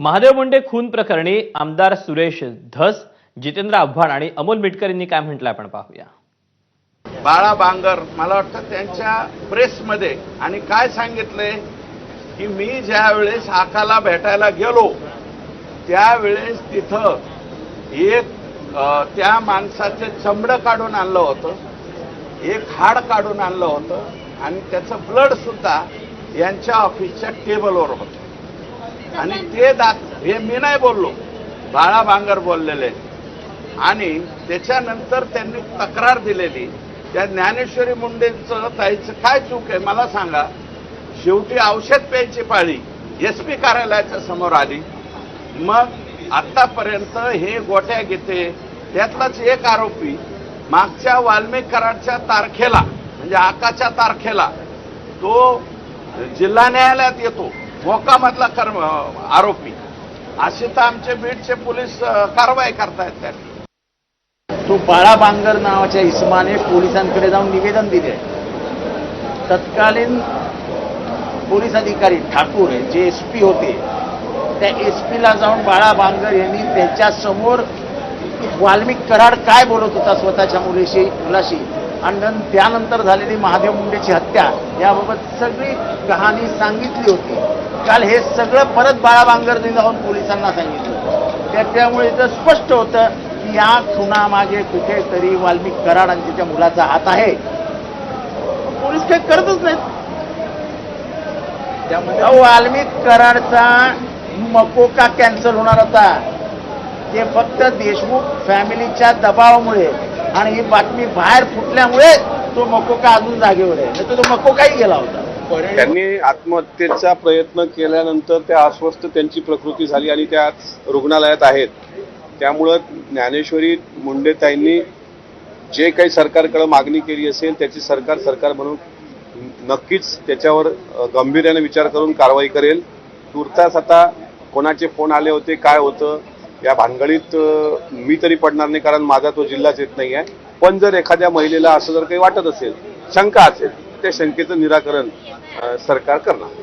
महादेव मुंडे खून प्रकरणी आमदार सुरेश धस जितेंद्र आव्हाड आणि अमोल मिटकर यांनी काय म्हटलं आपण पाहूया. बाळा बांगर मला वाटतं त्यांच्या प्रेसमध्ये आणि काय सांगितलंय की मी ज्यावेळेस आकाला भेटायला गेलो त्यावेळेस तिथं एक त्या माणसाचे चमडं काढून आणलं होतं एक हाड काढून आणलं होतं आणि त्याचं ब्लड सुद्धा यांच्या ऑफिसच्या टेबलवर होतं. आणि ते दाख हे मी नाही बोललो. बाळा भांगर बोललेले. आणि त्याच्यानंतर त्यांनी तक्रार दिलेली. त्या ज्ञानेश्वरी मुंडेंचं ताईचं काय चूक आहे मला सांगा. शेवटी औषध प्यायची पाळी एस पी कार्यालयाच्या समोर आली. मग आतापर्यंत हे गोट्या घेते. त्यातलाच एक आरोपी मागच्या वाल्मिक कराडच्या तारखेला म्हणजे आकाच्या तारखेला तो जिल्हा न्यायालयात येतो. मोकामधला कर्म आरोपी. असे तर आमचे बीडचे पोलीस कारवाई करतायत त्या तो बाळा बांगर नावाच्या इसमाने पोलिसांकडे जाऊन निवेदन दिले. तत्कालीन पोलीस अधिकारी ठाकूर जे एस पी होते त्या एस पीला जाऊन बाळा बांगर यांनी त्याच्यासमोर वाल्मिक कराड काय बोलत होता स्वतःच्या मुलीशी मुलाशी? आणि त्यानंतर झालेली महादेव मुंडेची हत्या याबाबत सगळी कहाणी सांगितली होती. काल हे सगळं परत बाळाबांगरने जाऊन पोलिसांना सांगितलं. त्याच्यामुळे इथं स्पष्ट होतं की या खुनामागे कुठेतरी वाल्मिक कराड आणि त्याच्या मुलाचा हात आहे. पोलीस काही करतच नाहीत. अहो, वाल्मिक कराडचा मकोका कॅन्सल होणार होता. ते फक्त देशमुख फॅमिलीच्या दबावामुळे आणि ही बातमी बाहेर फुटल्यामुळे तो मकोका अजून जागेवर आहे. नाही तो मकोकाही गेला होता. त्यांनी आत्महत्येचा प्रयत्न केल्यानंतर त्या अस्वस्थ त्यांची प्रकृती झाली आणि त्या रुग्णालयात आहेत. त्यामुळं ज्ञानेश्वरी मुंडेताईंनी जे काही सरकारकडे मागणी केली असेल त्याची सरकार सरकार म्हणून नक्कीच त्याच्यावर गंभीर्याने गांभीर्याने विचार करून कारवाई करेल. तुर्तास आता कोणाचे फोन आले होते काय होतं या भानगडीत मी तरी पडणार नाही कारण माझा तो जिल्हाच येत नाही आहे पण जर एखाद्या महिलेला असं जर काही वाटत असेल शंका असेल त्या शंकेचं निराकरण सरकार करणार.